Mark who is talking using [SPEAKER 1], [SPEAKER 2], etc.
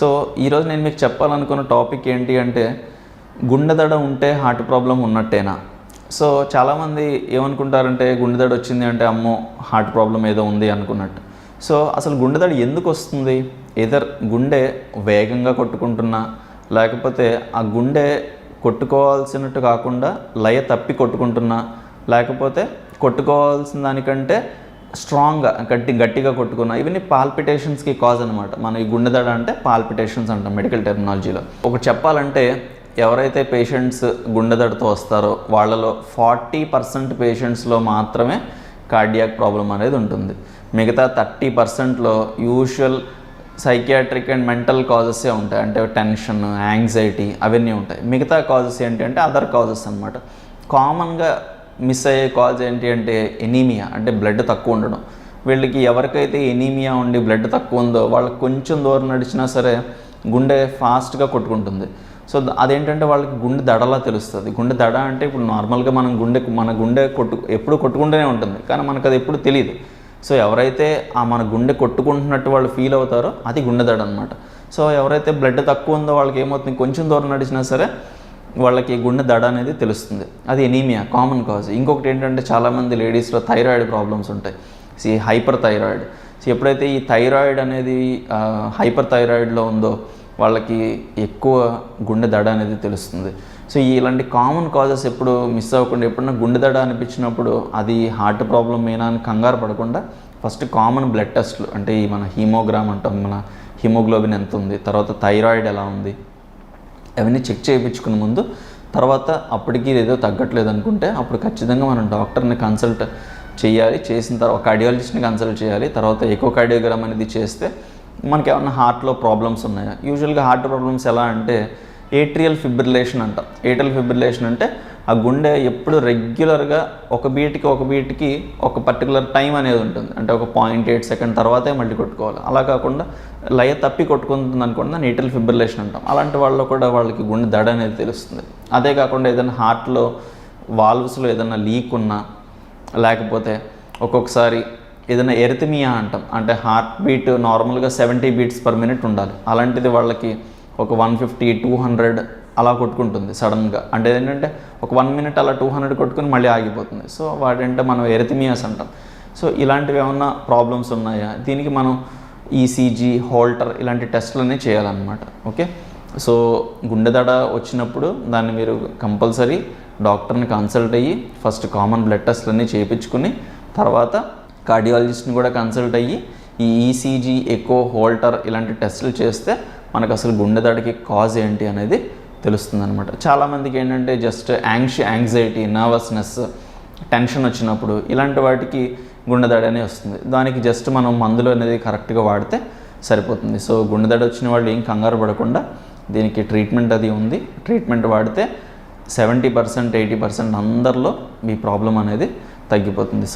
[SPEAKER 1] So ఈరోజు నేను మీకు చెప్పాలనుకున్న టాపిక్ ఏంటి అంటే గుండె దడ ఉంటే హార్ట్ ప్రాబ్లం ఉన్నట్టేనా? సో చాలామంది ఏమనుకుంటారంటే గుండె దడ వచ్చింది అంటే అమ్మో హార్ట్ ప్రాబ్లం ఏదో ఉంది అనుకున్నట్టు. సో అసలు గుండె దడ ఎందుకు వస్తుంది? ఎదర్ గుండె వేగంగా కొట్టుకుంటున్నా లేకపోతే ఆ గుండె కొట్టుకోవాల్సినట్టు కాకుండా లయ తప్పి కొట్టుకుంటున్నా లేకపోతే కొట్టుకోవాల్సిన దానికంటే స్ట్రాంగ్గా గట్టి గట్టిగా కొట్టుకున్న ఇవన్నీ పాల్పిటేషన్స్కి కాజ్ అనమాట మన ఈ గుండెదడ అంటే పాల్పిటేషన్స్ అంటాం మెడికల్ టెక్నాలజీలో ఒకటి చెప్పాలంటే ఎవరైతే పేషెంట్స్ గుండెదడతో వస్తారో వాళ్ళలో ఫార్టీ పర్సెంట్ పేషెంట్స్లో మాత్రమే కార్డియాక్ ప్రాబ్లం అనేది ఉంటుంది. మిగతా థర్టీ పర్సెంట్లో యూజువల్ సైకియాట్రిక్ అండ్ మెంటల్ కాజెసే ఉంటాయి. అంటే టెన్షన్ యాంగ్జైటీ అవన్నీ ఉంటాయి. మిగతా కాజెస్ ఏంటి అంటే అదర్ కాజెస్ అనమాట కామన్గా మిస్ అయ్యే కాజ్ ఏంటి అంటే ఎనీమియా అంటే బ్లడ్ తక్కువ ఉండడం. వీళ్ళకి ఎవరికైతే ఎనీమియా ఉండి బ్లడ్ తక్కువ ఉందో వాళ్ళకి కొంచెం దూరం నడిచినా సరే గుండె ఫాస్ట్గా కొట్టుకుంటుంది. సో అదేంటంటే వాళ్ళకి గుండె దడలా తెలుస్తుంది. గుండె దడ అంటే ఇప్పుడు నార్మల్గా మనం గుండె మన గుండె కొట్టు ఎప్పుడు కొట్టుకుంటూనే ఉంటుంది. కానీ మనకు అది ఎప్పుడు తెలియదు సో ఎవరైతే ఆ మన గుండె కొట్టుకుంటున్నట్టు వాళ్ళు ఫీల్ అవుతారో అది గుండె దడ అనమాట సో ఎవరైతే బ్లడ్ తక్కువ ఉందో వాళ్ళకి ఏమవుతుంది కొంచెం దూరం నడిచినా సరే వాళ్ళకి గుండె దడ అనేది తెలుస్తుంది. అది ఎనీమియా కామన్ కాజ్ ఇంకొకటి ఏంటంటే చాలామంది లేడీస్లో థైరాయిడ్ ప్రాబ్లమ్స్ ఉంటాయి. సి హైపర్ థైరాయిడ్ సో ఎప్పుడైతే ఈ థైరాయిడ్ అనేది హైపర్ థైరాయిడ్లో ఉందో వాళ్ళకి ఎక్కువ గుండె దడ అనేది తెలుస్తుంది. సో ఇలాంటి కామన్ కాజెస్ ఎప్పుడు మిస్ అవ్వకుండా ఎప్పుడన్నా గుండె దడ అనిపించినప్పుడు అది హార్ట్ ప్రాబ్లం ఏనా అని కంగారు పడకుండా ఫస్ట్ కామన్ బ్లడ్ టెస్ట్లు అంటే మన హీమోగ్రామ్ అంటాం మన హిమోగ్లోబిన్ ఎంత ఉంది తర్వాత థైరాయిడ్ ఎలా ఉంది అవన్నీ చెక్ చేయించుకున్న ముందు తర్వాత అప్పటికి ఏదో తగ్గట్లేదు అనుకుంటే అప్పుడు ఖచ్చితంగా మనం డాక్టర్ని కన్సల్ట్ చేయాలి. చేసిన తర్వాత కార్డియాలజిస్ట్ని కన్సల్ట్ చేయాలి. తర్వాత ఎకో కార్డియోగ్రామ్ అనేది చేస్తే మనకి ఏమన్నా హార్ట్లో ప్రాబ్లమ్స్ ఉన్నాయా? యూజువల్గా హార్ట్ ప్రాబ్లమ్స్ ఎలా అంటే ఏట్రియల్ ఫిబ్రిలేషన్ అంట. ఏట్రియల్ ఫిబ్రిలేషన్ అంటే ఆ గుండె ఎప్పుడు రెగ్యులర్గా ఒక బీట్కి ఒక బీట్కి ఒక పర్టికులర్ టైం అనేది ఉంటుంది. అంటే ఒక పాయింట్ ఎయిట్ సెకండ్ తర్వాతే మళ్ళీ కొట్టుకోవాలి. అలా కాకుండా లయ తప్పి కొట్టుకుంటుంది అనుకోండి దాన్ని ఏట్రియల్ ఫిబ్రిలేషన్ అంటాం. అలాంటి వాళ్ళు కూడా వాళ్ళకి గుండె దడ అనేది తెలుస్తుంది. అదే కాకుండా ఏదైనా హార్ట్లో వాల్వ్స్లో ఏదైనా లీక్ ఉన్నా లేకపోతే ఒక్కొక్కసారి ఏదైనా ఎరిథమియా అంటాం. అంటే హార్ట్ బీట్ నార్మల్గా సెవెంటీ బీట్స్ పర్ మినిట్ ఉండాలి. అలాంటిది వాళ్ళకి ఒక వన్ ఫిఫ్టీ టూ హండ్రెడ్ అలా కొట్టుకుంటుంది సడన్గా. అంటే ఏంటంటే ఒక వన్ మినిట్ అలా టూ హండ్రెడ్ కొట్టుకుని మళ్ళీ ఆగిపోతుంది. సో వాటంటే మనం ఎరిథమియాస్ అంటాం. సో ఇలాంటివి ఏమన్నా ప్రాబ్లమ్స్ ఉన్నాయా? దీనికి మనం ఈసీజీ హోల్టర్ ఇలాంటి టెస్ట్లన్నీ చేయాలన్నమాట. ఓకే? సో గుండెదడ వచ్చినప్పుడు దాన్ని మీరు కంపల్సరీ డాక్టర్ని కన్సల్ట్ అయ్యి ఫస్ట్ కామన్ బ్లడ్ టెస్ట్లన్నీ చేయించుకుని తర్వాత కార్డియాలజిస్ట్ని కూడా కన్సల్ట్ అయ్యి ఈ ఈసీజీ ఎకో హోల్టర్ ఇలాంటి టెస్టులు చేస్తే మనకు అసలు గుండెదడకి కాజ్ ఏంటి అనేది తెలుస్తుంది అనమాట చాలామందికి ఏంటంటే జస్ట్ యాంగ్షి యాంగ్జైటీ నర్వస్నెస్ టెన్షన్ వచ్చినప్పుడు ఇలాంటి వాటికి గుండెదడ అనేది వస్తుంది. దానికి జస్ట్ మనం మందులు అనేది కరెక్ట్గా వాడితే సరిపోతుంది. సో గుండెదడ వచ్చిన వాళ్ళు ఏం కంగారు పడకుండా దీనికి ట్రీట్మెంట్ అది ఉంది. ట్రీట్మెంట్ వాడితే సెవెంటీ పర్సెంట్ ఎయిటీ పర్సెంట్ అందరిలో మీ ప్రాబ్లం అనేది తగ్గిపోతుంది.